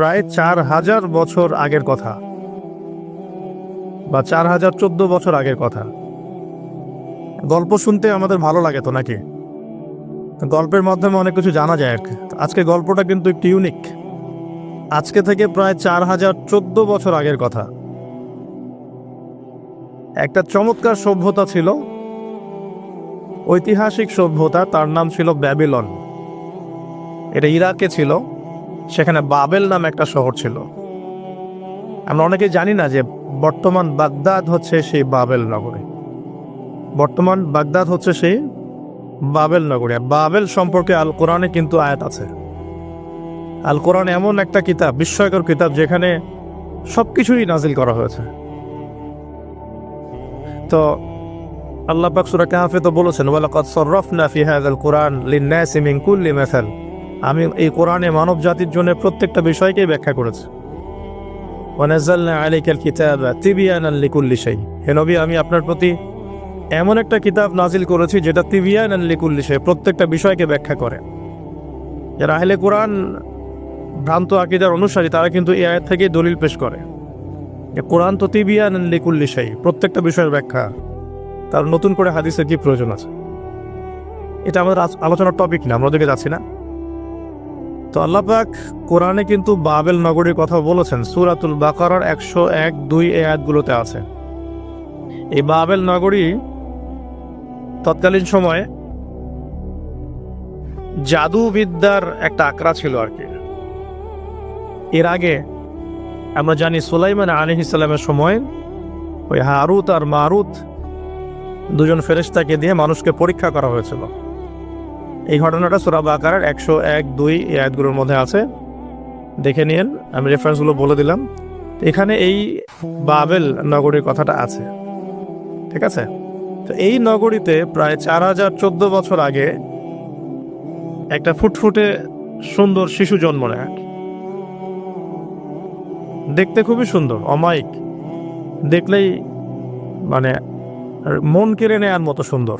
প্রায় চার হাজার বছর আগের কথা বা চার হাজার চোদ্দ বছর আগের কথা। গল্প শুনতে আমাদের ভালো লাগে তো নাকি? গল্পের মাধ্যমে অনেক কিছু জানা যায় আজকে গল্পটা কিন্তু একটু ইউনিক আজকে থেকে প্রায় চার হাজার চোদ্দ বছর আগের কথা। একটা চমৎকার সভ্যতা ছিল। ঐতিহাসিক সভ্যতা, তার নাম ছিল ব্যাবিলন। এটা ইরাকে ছিল। সেখানে বাবেল নামে একটা শহর ছিল। আমরা অনেকে জানি না যে বর্তমান বাগদাদ হচ্ছে সেই বাবেল নগরী। বর্তমান বাগদাদ হচ্ছে সেই বাবেল নগরী। বাবেল সম্পর্কে আল কোরআনে কিন্তু আয়াত আছে। আল কোরআন এমন একটা কিতাব, বিস্ময়কর কিতাব, যেখানে সব কিছুই নাজিল করা হয়েছে। তো আল্লাহ পাক সূরা কাহফে তো বলেছেন, ওয়ালাকাদ সাররাফনা ফি হাযাল কুরআন লিন-নাসি মিন কুল্লি মাসাল। আমি এই কোরআনে মানব জাতির জন্য প্রত্যেকটা বিষয়কেই ব্যাখ্যা করেছি। ওয়ানাজ্জালনা আলাইকাল কিতাবা তিবিয়ানান লিকুল্লি শাই। হে নবী, আমি আপনার প্রতি এমন একটা কিতাব নাজিল করেছি যেটা তিবিয়ানান লিকুল্লি শাই, প্রত্যেকটা বিষয়কে ব্যাখ্যা করে। যারা আহলে কোরআন ভ্রান্ত আকিদার অনুসারী, তারা কিন্তু এই আয়াত থেকেই দলিল পেশ করে। যে কোরআন তো তিবিয়ানান লিকুল্লি শাই, প্রত্যেকটা বিষয়ের ব্যাখ্যা। তার নতুন করে হাদিসের কি প্রয়োজন আছে? এটা আমাদের আলোচনার টপিক না, আমরা ওদিকে যাচ্ছি না। তো আল্লাহ পাক কোরআনে কিন্তু বাবেল নগরীর কথা বলেছেন। সুরাতুল বাকারার একশো এক দুই এ আয়াতগুলোতে আছে। এই বাবেল নগরী তৎকালীন সময়ে জাদুবিদ্যার একটা আকড়া ছিল আর কি। এর আগে আমরা জানি সুলাইমান আলী ইসলামের সময় ওই হারুত আর মারুত দুজন ফেরেশতাকে দিয়ে মানুষকে পরীক্ষা করা হয়েছিল। এই ঘটনাটা সুরাব আকারের একশো এক দুই আয়াতগুলোর মধ্যে আছে। দেখে নিন আমি রেফারেন্সগুলো বলে দিলাম। এখানে এই বাবেল নগরীর কথাটা আছে। ঠিক আছে? তো এই নগরীতে প্রায় চার হাজার চোদ্দ বছর আগে একটা ফুটফুটে সুন্দর শিশু জন্ম নেয়। দেখতে খুবই সুন্দর, অমায়িক। দেখলেই মানে মন কেড়ে নেয়ার মতো সুন্দর।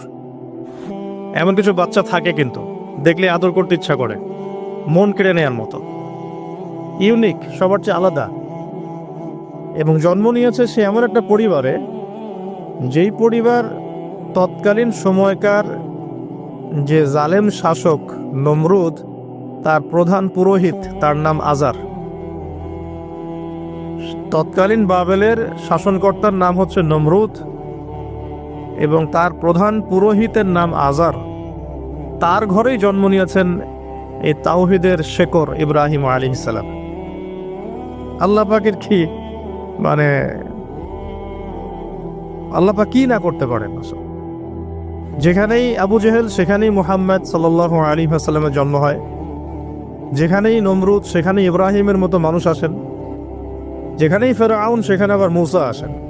এমন কিছু বাচ্চা থাকে কিন্তু, দেখলে আদর করতে ইচ্ছা করে। মন কেড়ে নেওয়ার মতো। ইউনিক, সবার চেয়ে আলাদা। এবং জন্ম নিয়েছে সে এমন একটা পরিবারে, যেই পরিবার তৎকালীন সময়কার যে জালেম শাসক নমরুদ, তার প্রধান পুরোহিত, তার নাম আজার। তৎকালীন বাবেলের শাসনকর্তার নাম হচ্ছে নমরুদ। এবং তার প্রধান পুরোহিতের নাম আজার। তার ঘরেই জন্ম নিয়েছেন এই তাওহিদের শেকর ইব্রাহিম আলী ইসালাম আল্লাহ পাকের কি মানে আল্লাহ কি না করতে পারেন? আসলে? যেখানেই আবু জেহেল, সেখানেই মুহাম্মদ সাল্লাহ আলী হাসালামের জন্ম হয়। যেখানেই নমরুদ, সেখানেই ইব্রাহিমের মতো মানুষ আসেন। যেখানেই ফেরাউন, সেখানে আবার মূসা আসেন।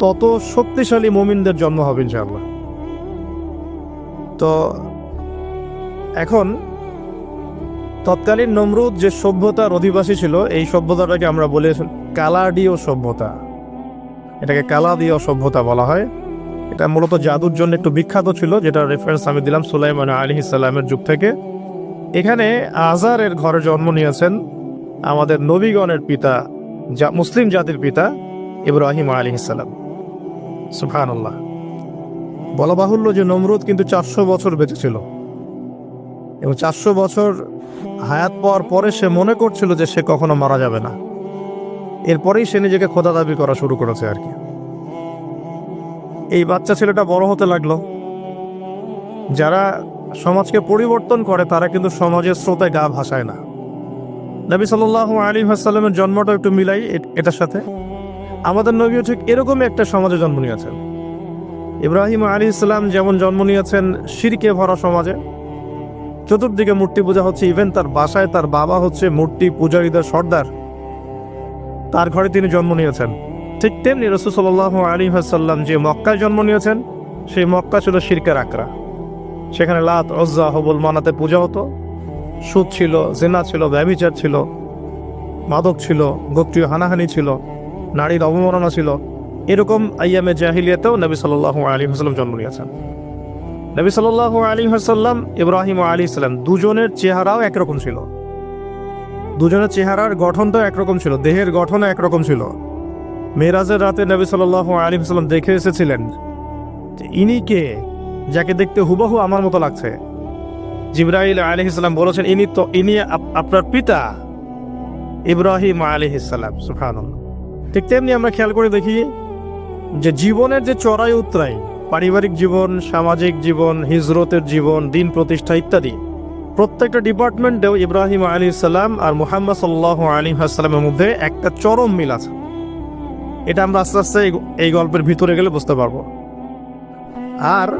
তত শক্তিশালী মুমিনদের জন্ম হবে ইনশাআল্লাহ। তো এখন তৎকালীন নমরুদ যে সভ্যতার অধিবাসী ছিল, এই সভ্যতাটাকে আমরা বলে কালাডীয় সভ্যতা। এটাকে কালাদীয় সভ্যতা বলা হয়। এটা মূলত জাদুর জন্য একটু বিখ্যাত ছিল যেটা রেফারেন্স আমি দিলাম সুলাইমান আলী ইসাল্লামের যুগ থেকে। এখানে আজারের ঘরে জন্ম নিয়েছেন আমাদের নবীগণের পিতা, যা মুসলিম জাতির পিতা ইব্রাহিম আলী ইসাল্লাম সুফান আল্লাহ বলা বাহুল্য যে নমরুদ কিন্তু চারশো বছর বেঁচে ছিল। এবং চারশো বছর হায়াত পাওয়ার পরে সে মনে করছিল যে সে কখনো মারা যাবে না। এরপরেই সে নিজেকে খোদা দাবি করা শুরু করেছে আর কি। এই বাচ্চা ছেলেটা বড় হতে লাগল। যারা সমাজকে পরিবর্তন করে, তারা কিন্তু সমাজের স্রোতে গা ভাসায় না। নবী সাল্লাহ আলী হাসাল্লামের জন্মটা একটু মিলাই এটার সাথে। আমাদের নবীও ঠিক এরকমই একটা সমাজে জন্ম নিয়েছেন। ইব্রাহিম আলী ইসলাম যেমন জন্ম নিয়েছেন শিরকে ভরা সমাজে, চতুর্দিকে মূর্তি পূজা হচ্ছে ইভেন তার বাসায় তার বাবা হচ্ছে মূর্তি পূজারীদের সর্দার। তার ঘরে তিনি জন্ম নিয়েছেন। ঠিক তেমনি রসুল সাল্লাহ আলী হাসাল্লাম যে মক্কায় জন্ম নিয়েছেন, সেই মক্কা ছিল শিরকের আকরা সেখানে লাত অজ্জা হবল মানাতে পূজা হতো। সুদ ছিল, জেনা ছিল ব্যবিচার ছিল, মাদক ছিল গোত্রীয় হানাহানি ছিল। নারীর অবমাননা ছিল। এরকম আইয়ামে জাহিলিয়াতেও নবী সাল্লাহ আলী হাসাল্লাম জন্ম নিয়েছেন। নবী সাল্লাহ আলী হাসাল্লাম ইব্রাহিম আলী ইসলাম দুজনের চেহারাও একরকম ছিল। দুজনের চেহারার গঠনটাও একরকম ছিল, দেহের গঠনও একরকম ছিল। মেরাজের রাতে নবী সাল্লাহ আলী হাসাল্লাম দেখে এসেছিলেন ইনি কে, যাকে দেখতে হুবহু আমার মতো লাগছে। জিব্রাহিল আলী ইসলাম বলেছেন, ইনি তো, ইনি আপ- আপনার পিতা ইব্রাহিম আলী ইসলাম সুফান ঠিক তেমনি আমরা খেয়াল করে দেখি যে জীবনের যে চড়াই উতরাই, পারিবারিক জীবন, সামাজিক জীবন, হিজরতের জীবন, দিন প্রতিষ্ঠা ইত্যাদি, প্রত্যেকটা ডিপার্টমেন্টেও ইব্রাহিম আলী সাল্লাম আর মুহাম্মদ সাল্লাহ আলী আসসালামের মধ্যে একটা চরম মিল আছে। এটা আমরা আস্তে আস্তে এই- গল্পের ভিতরে গেলে বুঝতে পারব। আর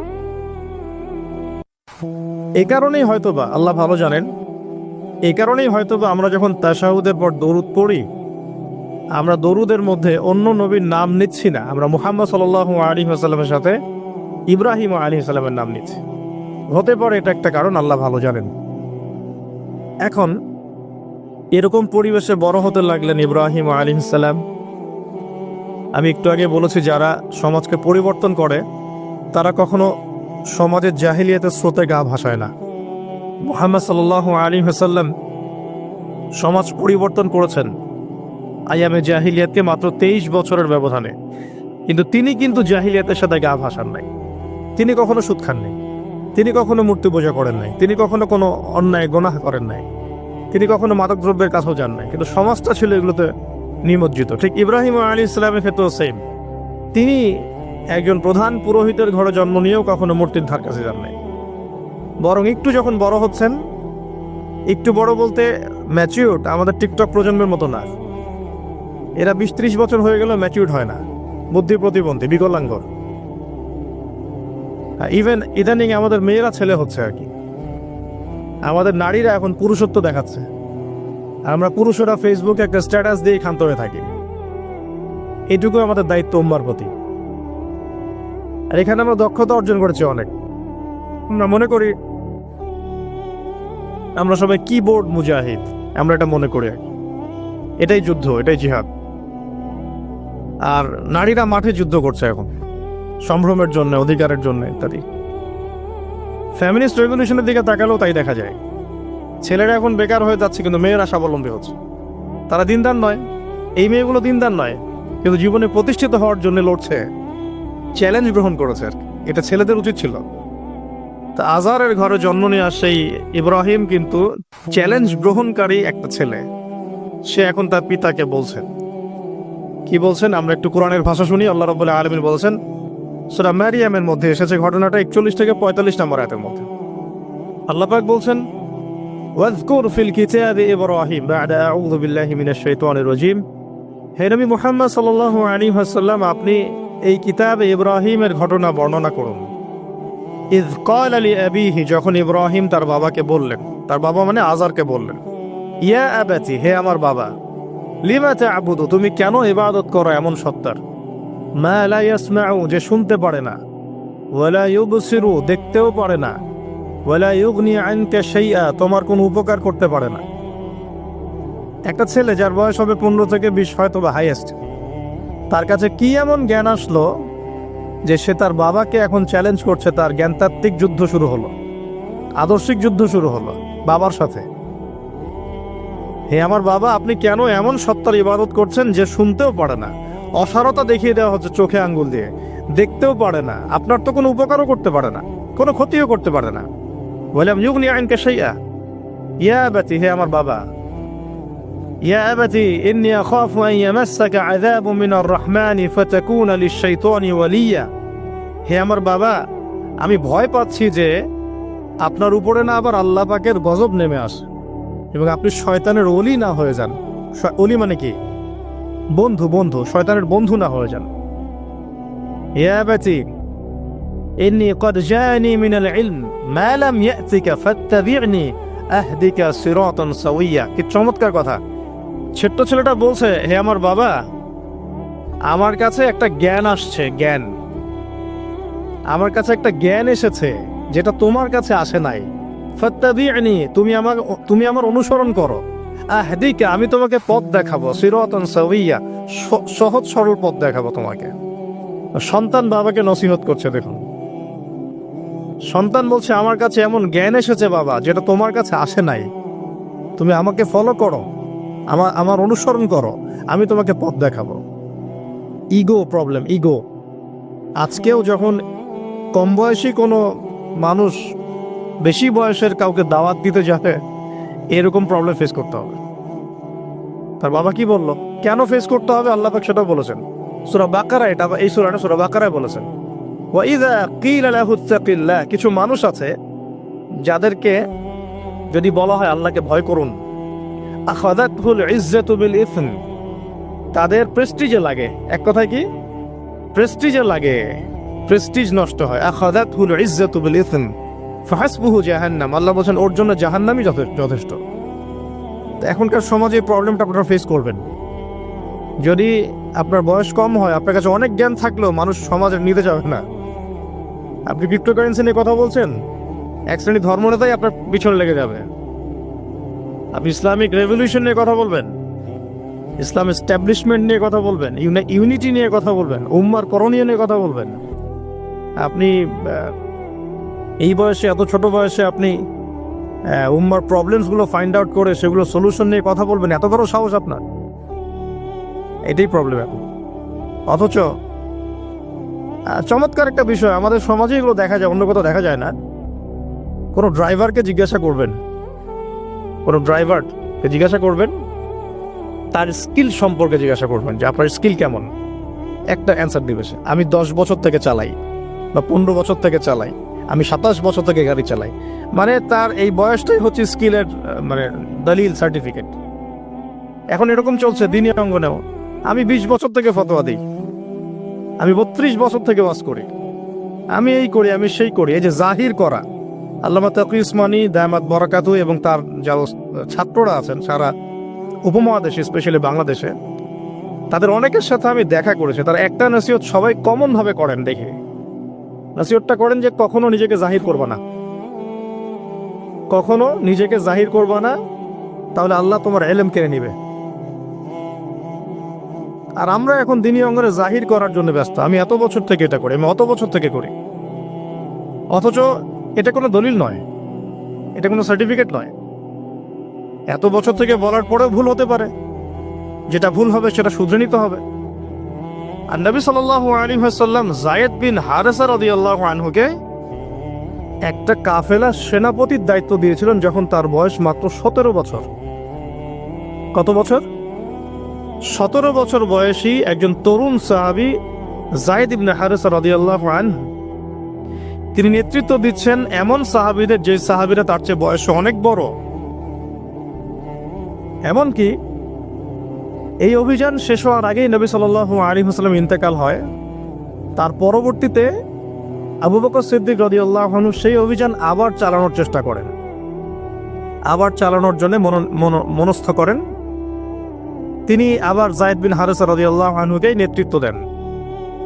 এ কারণেই হয়তোবা, আল্লাহ ভালো জানেন এই কারণেই হয়তোবা আমরা যখন তাশাহুদের পর দরুদ পড়ি আমরা দরুদের মধ্যে অন্য নবীর নাম নিচ্ছি না। আমরা মুহাম্মদ সাল্লাহ আলী আসাল্লামের সাথে ইব্রাহিম আলী সাল্লামের নাম নিচ্ছি। হতে পারে এটা একটা কারণ, আল্লাহ ভালো জানেন। এখন এরকম পরিবেশে বড় হতে লাগলেন ইব্রাহিম আলী সাল্লাম আমি একটু আগে বলেছি, যারা সমাজকে পরিবর্তন করে, তারা কখনো সমাজের জাহিলিয়াতের স্রোতে গা ভাসায় না। মোহাম্মদ সাল্লাহ আলী হাসাল্লাম সমাজ পরিবর্তন করেছেন। আয়ামে জাহিলিয়াতকে মাত্র তেইশ বছরের ব্যবধানে। কিন্তু তিনি কিন্তু জাহিলিয়াতের সাথে গা ভাসান নাই। তিনি কখনো সুদ খান নাই। তিনি কখনো মূর্তি পূজা করেন নাই। তিনি কখনো কোনো অন্যায় গোনাহ করেন নাই। তিনি কখনো মাদক দ্রব্যের কাছেও যান নাই। কিন্তু সমাজটা ছিল এগুলোতে নিমজ্জিত। ঠিক ইব্রাহিম আলী ইসলামের ক্ষেত্রেও সেম তিনি একজন প্রধান পুরোহিতের ঘরে জন্ম নিয়েও কখনো মূর্তির ধার কাছে যান নাই। বরং একটু যখন বড় হচ্ছেন, একটু বড় বলতে ম্যাচিউর্ড আমাদের টিকটক প্রজন্মের মতো না। এরা বিশ ত্রিশ বছর হয়ে গেল ম্যাচিউর্ড হয় না। বুদ্ধি প্রতিবন্ধী বিকলাঙ্গ ইভেন ইদানিং আমাদের মেয়েরা ছেলে হচ্ছে আর কি। আমাদের নারীরা এখন পুরুষত্ব দেখাচ্ছে। আমরা পুরুষরা ফেসবুকে একটা স্ট্যাটাস দিয়ে ক্ষান্ত হয়ে থাকি। এটুকু আমাদের দায়িত্ব উম্মার প্রতি। আর এখানে আমরা দক্ষতা অর্জন করেছি অনেক। আমরা মনে করি, আমরা সবাই কিবোর্ড মুজাহিদ। আমরা এটা মনে করি এটাই যুদ্ধ, এটাই জিহাদ। আর নারীরা মাঠে যুদ্ধ করছে এখন। সম্ভ্রমের জন্য, অধিকারের জন্য ইত্যাদি। ফ্যামিলিস্ট রেভলিউশনের দিকে তাকালেও তাই দেখা যায়। ছেলেরা এখন বেকার হয়ে যাচ্ছে, কিন্তু মেয়েরা স্বাবলম্বী হচ্ছে। তারা দিনদার নয়। এই মেয়েগুলো দিনদার নয়, কিন্তু জীবনে প্রতিষ্ঠিত হওয়ার জন্য লড়ছে। চ্যালেঞ্জ গ্রহণ করেছে আর। এটা ছেলেদের উচিত ছিল। তা আজারের ঘরে জন্ম নেওয়া সেই ইব্রাহিম কিন্তু চ্যালেঞ্জ গ্রহণকারী একটা ছেলে। সে এখন তার পিতাকে বলছেন কি বলছেন? আমরা একটু কোরআনের ভাষা শুনি, আল্লাহ রবুল্লাহ আলমিন বলছেন সেটা ম্যারিয়ামের মধ্যে এসেছে ঘটনাটা একচল্লিশ থেকে পঁয়তাল্লিশ নম্বর আয়াতের মধ্যে। আল্লাহ পাক বলছেন, ওয়াজকুর ফিল কিতাবি ইব্রাহিম বাদা আউযু বিল্লাহি মিনাশ শাইতানির রাজিম। হে নবী মুহাম্মদ সাল্লাল্লাহু আলাইহি ওয়াসাল্লাম, আপনি এই কিতাবে ইব্রাহিমের ঘটনা বর্ণনা করুন। ইজ কল আলী আবিহি, যখন ইব্রাহিম তার বাবাকে বললেন, তার বাবা মানে আজারকে বললেন, ইয়া আবাতি, হে আমার বাবা লিমা তা'বুদু? তুমি কেন ইবাদত করো এমন সত্তার? যে শুনতে পারে না। ওয়ালা ইউবসিরু, দেখতেও পারে না। ওয়ালা ইউগনি আনকা শাইআ, তোমার কোনো উপকার করতে পারে না। একটা ছেলে যার বয়স হবে পনেরো থেকে বিশ হয়তো বা হাইয়েস্ট তার কাছে কি এমন জ্ঞান আসলো যে সে তার বাবাকে এখন চ্যালেঞ্জ করছে, তার জ্ঞানতাত্ত্বিক যুদ্ধ শুরু হলো। আদর্শিক যুদ্ধ শুরু হলো, বাবার সাথে। হে আমার বাবা, আপনি কেন এমন সত্তার ইবাদত করছেন যে শুনতেও পারে না? অসারতা দেখিয়ে দেওয়া হচ্ছে চোখে আঙ্গুল দিয়ে। দেখতেও পারে না। আপনার তো কোনো উপকারও করতে পারে না। কোনো ক্ষতিও করতে পারে না। বললাম ইউগনি আইনকে সেইয়া ইয়া ব্যাতি হে আমার বাবা। মিনার হে আমার বাবা, আমি ভয় পাচ্ছি যে আপনার উপরে না আবার আল্লাহ পাকের গজব নেমে আসে এবং আপনি শয়তানের অলি না হয়ে যান। অলি মানে কি? বন্ধু বন্ধু, শয়তানের বন্ধু না হয়ে যান। ইয়া বাতি ইন্নি কদ জানি মিনাল ইলম, মা লাম ইয়াতিকা ফাত্তাবি'নি আহদিকা সিরাতান সাওয়িয়া। কি চমৎকার কথা। ছোট্ট ছেলেটা বলছে, হে আমার বাবা, আমার কাছে একটা জ্ঞান আসছে, জ্ঞান। আমার কাছে একটা জ্ঞান এসেছে, যেটা তোমার কাছে আসে নাই। ফাত্তাবিআনি তুমি আমার তুমি আমার অনুসরণ করো। আহদিকে, আমি তোমাকে পথ দেখাবো, সিরাতান সাওয়িয়া, স- সহজ সরল পথ দেখাবো তোমাকে। সন্তান বাবাকে নসিহত করছে, দেখুন। সন্তান বলছে, আমার কাছে এমন জ্ঞান এসেছে বাবা, যেটা তোমার কাছে আসে নাই। তুমি আমাকে ফলো করো আমার আমার অনুসরণ করো, আমি তোমাকে পথ দেখাবো। ইগো প্রবলেম ইগো আজকেও যখন কম বয়সী কোনো মানুষ বেশি বয়সের কাউকে দাওয়াত দিতে যাবে, এরকম প্রবলেম ফেস করতে হবে। তার বাবা কি বলল? কেন ফেস করতে হবে? আল্লাহ পাক সেটাও বলেছেন। সুরা বাকারা এটা এই সুরাটা সুরা বাকারায় বলেছেন। কিছু মানুষ আছে যাদেরকে যদি বলা হয় আল্লাহকে ভয় করুন তাদের প্রেস্টিজে লাগে। এক কথায় কি? প্রেস্টিজে লাগে। প্রেস্টিজ নষ্ট হয়। আখাদাতুল ইজ্জাতু বিল ইসম। ফাহাসবুহু জাহান্নাম। আল্লাহ বলেন ওর জন্য জাহান্নামই যথে- যথেষ্ট। তো এখনকার সমাজে এই প্রবলেমটা আপনারা ফেস করবেন। যদি আপনার বয়স কম হয়, আপনার কাছে অনেক জ্ঞান থাকলেও মানুষ সমাজে নিতে যাবে না। আপনি ক্রিপ্টোকারেন্সি নিয়ে কথা বলছেন, এক শ্রেণি ধর্মনেতাই আপনার পিছনে লেগে যাবে। আপনি ইসলামিক রেভলিউশন নিয়ে কথা বলবেন, ইসলাম এস্টাবলিশমেন্ট নিয়ে কথা বলবেন ইউনিটি নিয়ে কথা বলবেন, উম্মার করণীয় নিয়ে কথা বলবেন। আপনি এই বয়সে, এত ছোট বয়সে আপনি উম্মার প্রবলেমসগুলো ফাইন্ড আউট করে সেগুলো সলিউশন নিয়ে কথা বলবেন, এত বড় সাহস আপনার। এটাই প্রবলেম এখন। অথচ চমৎকার একটা বিষয়, আমাদের সমাজে এগুলো দেখা যায়, অন্য কোথাও দেখা যায় না। কোনো ড্রাইভারকে জিজ্ঞাসা করবেন, কোনো ড্রাইভারকে জিজ্ঞাসা করবেন, তার স্কিল সম্পর্কে জিজ্ঞাসা করবেন যে আপনার স্কিল কেমন। একটা অ্যান্সার দিবে আমি দশ বছর থেকে চালাই, বা পনেরো বছর থেকে চালাই। আমি সাতাশ বছর থেকে গাড়ি চালাই। মানে তার এই বয়সটাই হচ্ছে স্কিলের মানে দলিল সার্টিফিকেট এখন এরকম চলছে দিনী অঙ্গনেও আমি বিশ বছর থেকে ফতোয়া দিই। আমি বত্রিশ বছর থেকে বাস করি। আমি এই করি, আমি সেই করি। এই যে জাহির করা। আল্লামা তাকি উসমানী দায়ামাত বরাকাতু এবং তার যা ছাত্ররা আছেন সারা উপমহাদেশে, স্পেশালি বাংলাদেশে, তাদের অনেকের সাথে আমি দেখা করেছি। তারা একটা নসিহত সবাই কমন ভাবে করেন দেখে। নসিহতটা করেন যে কখনো নিজেকে জাহির করবা না। কখনো নিজেকে জাহির করবা না, তাহলে আল্লাহ তোমার এলেম কেড়ে নিবে। আর আমরা এখন দিনী অঙ্গনে জাহির করার জন্য ব্যস্ত। আমি এত বছর থেকে এটা করি, আমি অত বছর থেকে করি। অথচ এটা কোনো দলিল নয়, এটা কোনো সার্টিফিকেট নয়। এত বছর থেকে বলার পরেও ভুল হতে পারে। যেটা ভুল হবে সেটা শুধরে নিতে হবে। আর নবী সাল্লাহ আলী সাল্লাম জায়েদ বিন হারেসা রদিয়াল্লাহ আনহুকে একটা কাফেলা সেনাপতির দায়িত্ব দিয়েছিলেন যখন তার বয়স মাত্র সতেরো বছর। কত বছর? সতেরো বছর বয়সী একজন তরুণ সাহাবি জায়েদ ইবনে হারেসা রদিয়াল্লাহ আনহু। তিনি নেতৃত্ব দিচ্ছেন এমন সাহাবিদের যে সাহাবিরা তার চেয়ে বয়সে অনেক বড়। এমনকি এই অভিযান শেষ হওয়ার আগেই নবী সাল আলী হাসলাম ইন্তেকাল হয়। তার পরবর্তীতে আবু বকর সিদ্দিক রদিউল্লাহনু সেই অভিযান আবার চালানোর চেষ্টা করেন। আবার চালানোর জন্য মন- মন- মনস্থ করেন। তিনি আবার জায়দ বিন হারেসা রদিউল্লাহ আনহুকেই নেতৃত্ব দেন।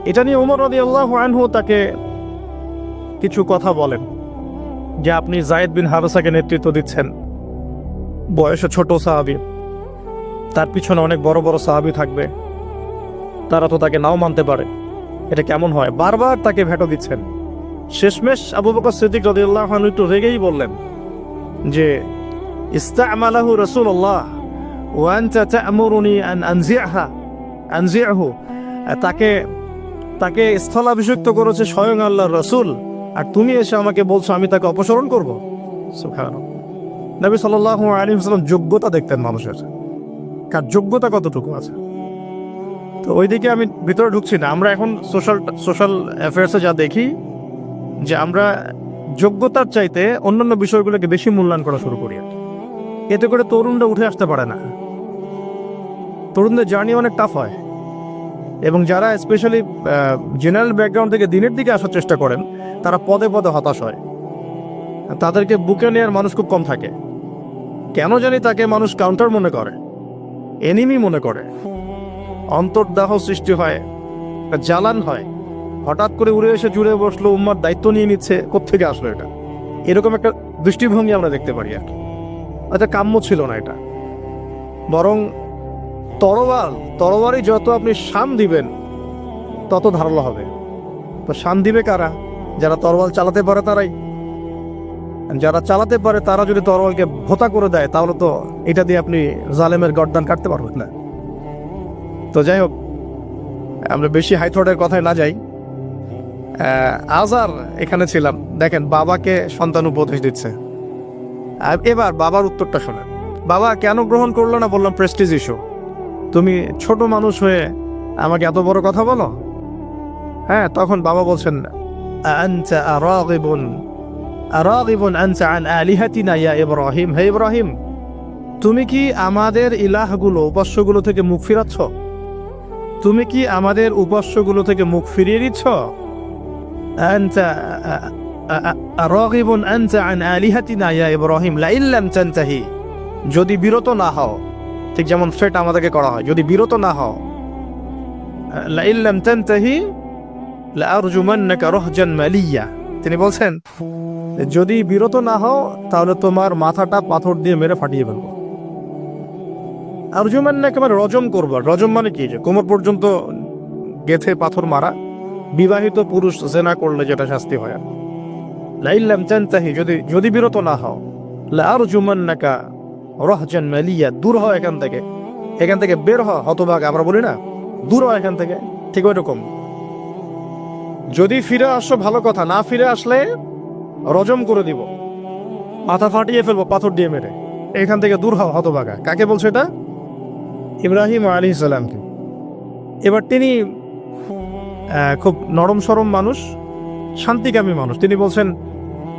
এটা নিয়ে উমর রদিউল্লাহ আনহু তাকে কিছু কথা বলেন যে আপনি জায়েদ বিন হারেসাকে নেতৃত্ব দিচ্ছেন। বয়সে ছোট সাহাবি। তার পিছনে অনেক বড় বড় সাহাবি থাকবে। তারা তো তাকে নাও মানতে পারে। এটা কেমন হয়? বারবার তাকে ভেটো দিচ্ছেন। শেষমেশ আবু বকর সিদ্দিক রদিউল্লাহ একটু রেগেই বললেন যে আন আনজি'হা আনজি'হু তাকে তাকে স্থলাভিষিক্ত করেছে স্বয়ং আল্লাহর রসুল। আর তুমি এসে আমাকে বলছো আমি তাকে অপসারণ করব? নবী সাল্লাল্লাহু আলাইহি ওয়াসাল্লাম যোগ্যতা দেখতেন মানুষের। কার যোগ্যতা কতটুকু আছে? তো ওইদিকে আমি ভিতরে ঢুকছি না। আমরা এখন সোশ্যাল সোশ্যাল অ্যাফেয়ার্সে যা দেখি, যে আমরা যোগ্যতার চাইতে অন্যান্য বিষয়গুলোকে বেশি মূল্যায়ন করা শুরু করি এতে করে তরুণরা উঠে আসতে পারে না। তরুণদের জার্নি অনেক টাফ হয়। এবং যারা স্পেশালি জেনারেল ব্যাকগ্রাউন্ড থেকে দিনের দিকে আসার চেষ্টা করেন, তারা পদে পদে হতাশ হয়। তাদেরকে বুকে নেওয়ার মানুষ খুব কম থাকে। কেন জানি তাকে মানুষ কাউন্টার মনে করে। এনিমি মনে করে। অন্তর্দাহ সৃষ্টি হয়, জ্বালান হয়। হঠাৎ করে উড়ে এসে জুড়ে বসল, উম্মার দায়িত্ব নিয়ে নিচ্ছে, কোত্থেকে আসলো এটা? এরকম একটা দৃষ্টিভঙ্গি আমরা দেখতে পারি আর আচ্ছা কাম্য ছিল না এটা। বরং তরোয়াল তরোয়ারই যত আপনি শান দিবেন, তত ধারালো হবে। তো শান দিবে কারা? যারা তরোয়াল চালাতে পারে তারাই। যারা চালাতে পারে, তারা যদি তরোয়ালকে ভোতা করে দেয়, তাহলে তো এটা দিয়ে আপনি জালেমের গর্দান কাটতে পারবেন না। তো যাই হোক, আমরা বেশি হাইথ্রোডের কথায় না যাই। আজার এখানে ছিলাম। দেখেন, বাবাকে সন্তান উপদেশ দিচ্ছে। আর এবার বাবার উত্তরটা শোনেন। বাবা, কেন গ্রহণ করল না? বললাম প্রেস্টিজ ইস্যু তুমি ছোট মানুষ হয়ে আমাকে এত বড় কথা বলো? হ্যাঁ তখন বাবা বলছেন আরাগিবুন আনতা আন আলিহাতিনা ইয়া ইব্রাহিম। হে ইব্রাহিম, তুমি কি আমাদের ইলাহগুলো, উপাস্যগুলো থেকে মুখ ফিরাচ্ছ? তুমি কি আমাদের উপাস্যগুলো থেকে মুখ ফিরিয়ে দিচ্ছ আনতা রাগিবুন আনতা আন আলিহাতিনা ইয়া ইব্রাহিম। লা ইল্লাম তানতাহি, যদি বিরত না হও, ঠিক যেমন থ্রেট আমাদেরকে করা হয়, যদি বিরত না হও লা ইল্লাম তানতাহি, লা আরজুমান্নাকা রাহজান মালিয়া। তিনি বলছেন, যদি বিরত না হও, তাহলে তোমার মাথাটা পাথর দিয়ে মেরে ফাটিয়ে ফেলব। আরজুমান্নাকে মানে রজম করব। রজম মানে কি? যে কোমর পর্যন্ত গেথে পাথর মারা, বিবাহিত পুরুষ জেনা করলে যেটা শাস্তি হয়। লাইল্লাম চান্তাহি, যদি যদি বিরত না হও লার জুমান্নাকা রহজান মালিয়া, দূর হয় এখান থেকে। এখান থেকে বের হতভাগ, আমরা বলি না? দূর হয় এখান থেকে। ঠিক ওই রকম যদি ফিরে আসো, ভালো কথা। না ফিরে আসলে রজম করে দিব। মাথা ফাটিয়ে ফেলব, পাথর দিয়ে মেরে। এখান থেকে দূর হও, হতভাগা। কাকে বলছে এটা? ইব্রাহিম আলী সালামকে। এবার তিনি খুব নরম সরম মানুষ, শান্তিকামী মানুষ। তিনি বলছেন,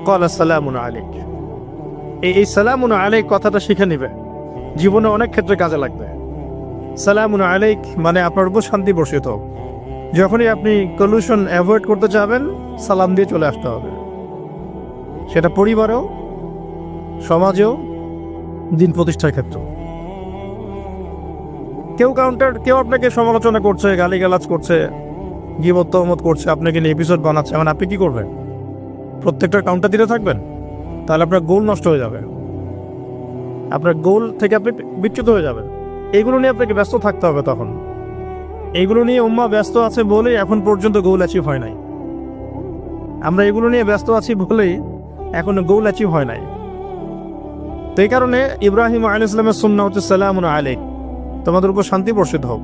কল সালামুন আলিক এই সালামুন আলিক কথাটা শিখে নিবে। জীবনে অনেক ক্ষেত্রে কাজে লাগবে। সালামুন আলাইক মানে আপনার উপর শান্তি বর্ষিত হোক। যখনই আপনি কলিউশন অ্যাভয়েড করতে চাবেন সালাম দিয়ে চলে আসতে হবে। সেটা পরিবারেও, সমাজেও, দিন প্রতিষ্ঠার ক্ষেত্রে কেউ কাউন্টার কেউ আপনাকে সমালোচনা করছে, গালিগালাজ করছে, গিবত তহমত করছে, আপনাকে নিয়ে এপিসোড বানাচ্ছে মানে আপনি কি করবেন? প্রত্যেকটা কাউন্টার দিতে থাকবেন, তাহলে আপনার গোল নষ্ট হয়ে যাবে। আপনার গোল থেকে আপনি বিচ্যুত হয়ে যাবেন। এইগুলো নিয়ে আপনাকে ব্যস্ত থাকতে হবে তখন। এইগুলো নিয়ে উম্মা ব্যস্ত আছে বলেই এখন পর্যন্ত গোল অ্যাচিভ হয় নাই। আমরা এগুলো নিয়ে ব্যস্ত আছি বলেই এখন গোল অ্যাচিভ হয় নাই। তো এই কারণে ইব্রাহিম আলী ইসলামের সুন্না হচ্ছে সালাম আলিক তোমাদের উপর শান্তি বর্ষিত হোক।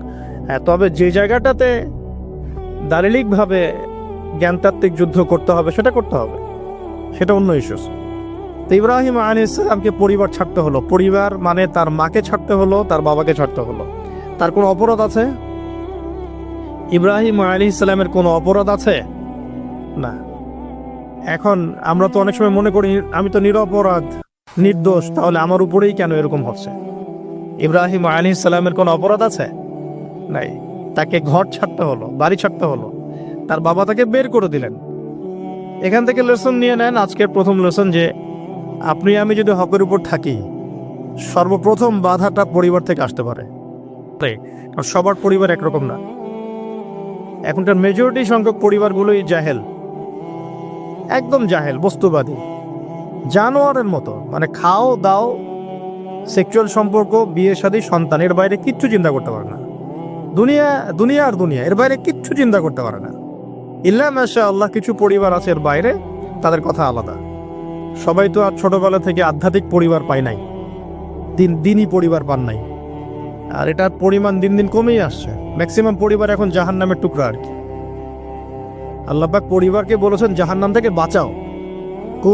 হ্যাঁ তবে যে জায়গাটাতে দারিলিকভাবে জ্ঞানতাত্ত্বিক যুদ্ধ করতে হবে, সেটা করতে হবে। সেটা অন্য ইস্যুস তো ইব্রাহিম আলী ইসলামকে পরিবার ছাড়তে হলো। পরিবার মানে তার মাকে ছাড়তে হলো, তার বাবাকে ছাড়তে হলো। তার কোনো অপরাধ আছে? ইব্রাহিম আলী ইসলামের কোনো অপরাধ আছে? না। এখন আমরা তো অনেক সময় মনে করি, আমি তো নিরপরাধ, নির্দোষ, তাহলে আমার উপরেই কেন এরকম হচ্ছে? ইব্রাহিম আলী ইসলামের কোনো অপরাধ আছে? নাই। তাকে ঘর ছাড়তে হলো, বাড়ি ছাড়তে হলো। তার বাবা তাকে বের করে দিলেন। এখান থেকে লেসন নিয়ে নেন আজকের প্রথম লেসন যে, আপনি, আমি যদি হকের উপর থাকি, সর্বপ্রথম বাধাটা পরিবার থেকে আসতে পারে। সবার পরিবার একরকম না। এখনকার মেজরিটি সংখ্যক পরিবারগুলোই জাহেল। একদম জাহেল, বস্তুবাদী। জানোয়ারের মতো মানে খাও, দাও সেক্সুয়াল সম্পর্ক, বিয়ে, শাদী সন্তানের বাইরে কিচ্ছু চিন্তা করতে পারে না। দুনিয়া দুনিয়া আর দুনিয়া, এর বাইরে কিচ্ছু চিন্তা করতে পারে না। ইল্লা মাশা আল্লাহ কিছু পরিবার আছে এর বাইরে, তাদের কথা আলাদা। সবাই তো আর ছোটবেলা থেকে আধ্যাত্মিক পরিবার পায় নাই। দিন, দিনই পরিবার পান নাই। আর এটার পরিমাণ দিন দিন কমেই আসছে। ম্যাক্সিমাম পরিবার এখন জাহান নামের টুকরা আর কি। আল্লাপাক পরিবারকে বলেছেন জাহান নাম থেকে বাঁচাও। কু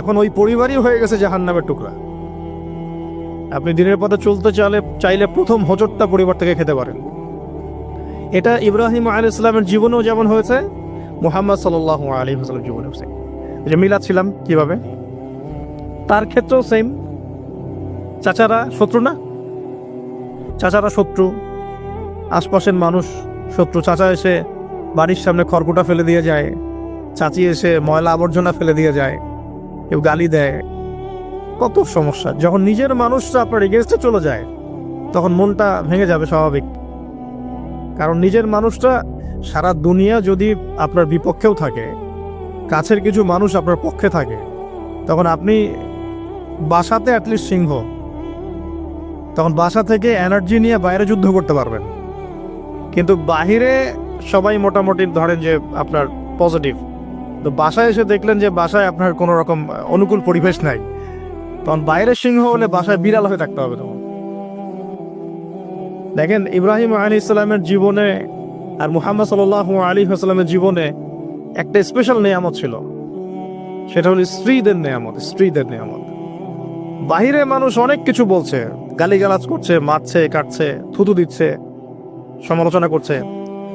এখন ওই পরিবারই হয়ে গেছে জাহান নামের টুকরা। আপনি দিনের পথে চলতে চাইলে চাইলে প্রথম হোচটটা পরিবার থেকে খেতে পারেন। এটা ইব্রাহিম আলী ইসলামের জীবনেও যেমন হয়েছে, মোহাম্মদ সাল্লাহ আলী হাসলামের জীবনে হয়েছে যে মিলাদ ছিলাম কীভাবে? তার ক্ষেত্রেও সেম চাচারা, শত্রু না? চাচারা শত্রু। আশপাশের মানুষ শত্রু। চাচা এসে বাড়ির সামনে খড়কুটা ফেলে দিয়ে যায়। চাচি এসে ময়লা আবর্জনা ফেলে দিয়ে যায়। কেউ গালি দেয়। কত সমস্যা। যখন নিজের মানুষটা আপনার এগেনস্টে চলে যায়, তখন মনটা ভেঙে যাবে স্বাভাবিক। কারণ নিজের মানুষটা সারা দুনিয়া যদি আপনার বিপক্ষেও থাকে, কাছের কিছু মানুষ আপনার পক্ষে থাকে, তখন আপনি বাসাতে অ্যাটলিস্ট সিংহ। তখন বাসা থেকে এনার্জি নিয়ে বাইরে যুদ্ধ করতে পারবেন। কিন্তু বাহিরে সবাই মোটামুটি ধরেন যে আপনার পজিটিভ তো বাসায় এসে দেখলেন যে বাসায় আপনার কোনো রকম অনুকূল পরিবেশ নাই। তখন বাইরের সিংহ হলে বাসায় বিড়াল হয়ে থাকতে হবে তখন। দেখেন ইব্রাহিম আলী ইসলামের জীবনে আর মুহাম্মদ সাল আলী আসসালামের জীবনে একটা স্পেশাল নিয়ামত ছিল। সেটা হলো স্ত্রীদের নিয়ামত স্ত্রীদের নিয়ামত। বাহিরে মানুষ অনেক কিছু বলছে। গালিগালাজ করছে, মারছে, কাটছে, থুতু দিচ্ছে, সমালোচনা করছে।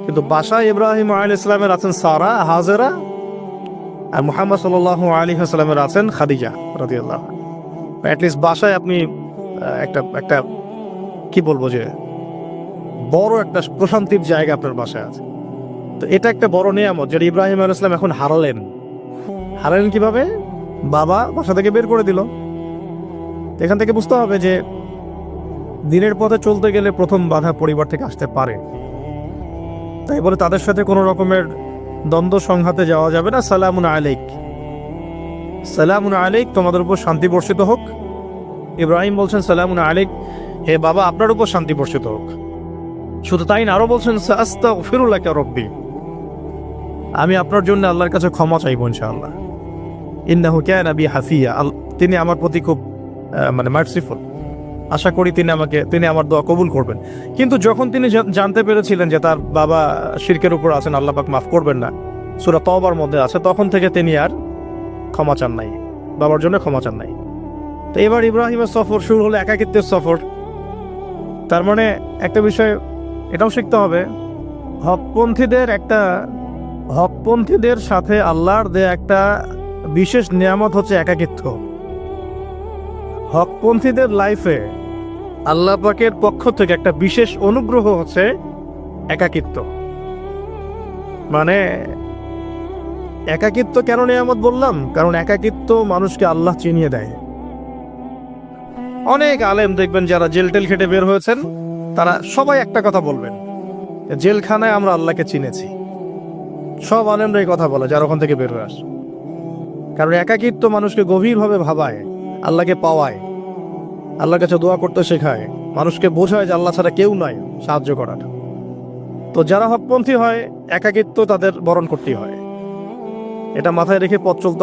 কিন্তু বাসায় ইব্রাহিম আলী ইসলামের আছেন সারা, হাজেরা আর মুহাম্মদ সাল আলী হাসলামের আছেন খাদিজা রাদিয়াল্লাহ অ্যাটলিস্ট বাসায় আপনি একটা একটা, কি বলব যে, বড় একটা প্রশান্তির জায়গা আপনার বাসায় আছে। তো এটা একটা বড় নিয়ামত যেটা ইব্রাহিম আলী ইসলাম এখন হারালেন। হারালেন কীভাবে? বাবা বাসা থেকে বের করে দিল। এখান থেকে বুঝতে হবে যে দিনের পথে চলতে গেলে প্রথম বাধা পরিবার থেকে আসতে পারে। তাই বলে তাদের সাথে কোনো রকমের দ্বন্দ্ব সংঘাতে যাওয়া যাবে না। সালামুন আলাইক। সালামুন আলাইক, তোমাদের উপর শান্তি বর্ষিত হোক। ইব্রাহিম বলছেন, সালামুন আলাইক, হে বাবা, আপনার উপর শান্তি বর্ষিত হোক। শুধু তাই না, আরও বলছেন সাস্তা ফিরুল্লাহ রব্বি। আমি আপনার জন্য আল্লাহর কাছে ক্ষমা চাইব ইনশাআল্লাহ। ইন্নাহু ক্যান আবি হাফিয়া। তিনি আমার প্রতি খুব মানে মার্সিফুল আশা করি তিনি আমাকে, তিনি আমার দোয়া কবুল করবেন। কিন্তু যখন তিনি জানতে পেরেছিলেন যে তার বাবা শিরকের উপর আছেন, আল্লাহ পাক মাফ করবেন না, সুরা তওবার মধ্যে আছে, তখন থেকে তিনি আর ক্ষমা চান নাই। বাবার জন্য ক্ষমা চান নাই। তো এবার ইব্রাহিমের সফর শুরু হলো একাকিত্বের সফর। তার মানে একটা বিষয়, এটাও শিখতে হবে, হকপন্থীদের একটা, হকপন্থীদের সাথে আল্লাহর দেয়া একটা বিশেষ নিয়ামত হচ্ছে একাকিত্ব। হকপন্থীদের লাইফে আল্লাহ পাকের পক্ষ থেকে একটা বিশেষ অনুগ্রহ হচ্ছে একাকিত্ব। মানে একাকিত্ব কেন নিয়ামত বললাম? কারণ একাকিত্ব মানুষকে আল্লাহ চিনিয়ে দেয়। অনেক আলেম দেখবেন যারা জেল টেল খেটে বের হয়েছেন, তারা সবাই একটা কথা বলবেন জেলখানায় আমরা আল্লাহকে চিনেছি। সব আলেমরা এই কথা বলে, যারা ওখান থেকে বের হয়ে আসে। কারণ একাকিত্ব মানুষকে গভীরভাবে ভাবায়। আল্লাহকে পাওয়ায়, আল্লাহর কাছে দোয়া করতে শেখায়, মানুষকে বোঝায় যে আল্লাহ ছাড়া কেউ নাই, সাহায্য করার। তো যারা হকপন্থী হয়, একাকিত্ব তাদের বরণ করতে হয়। এটা মাথায় রেখে পথ চলতে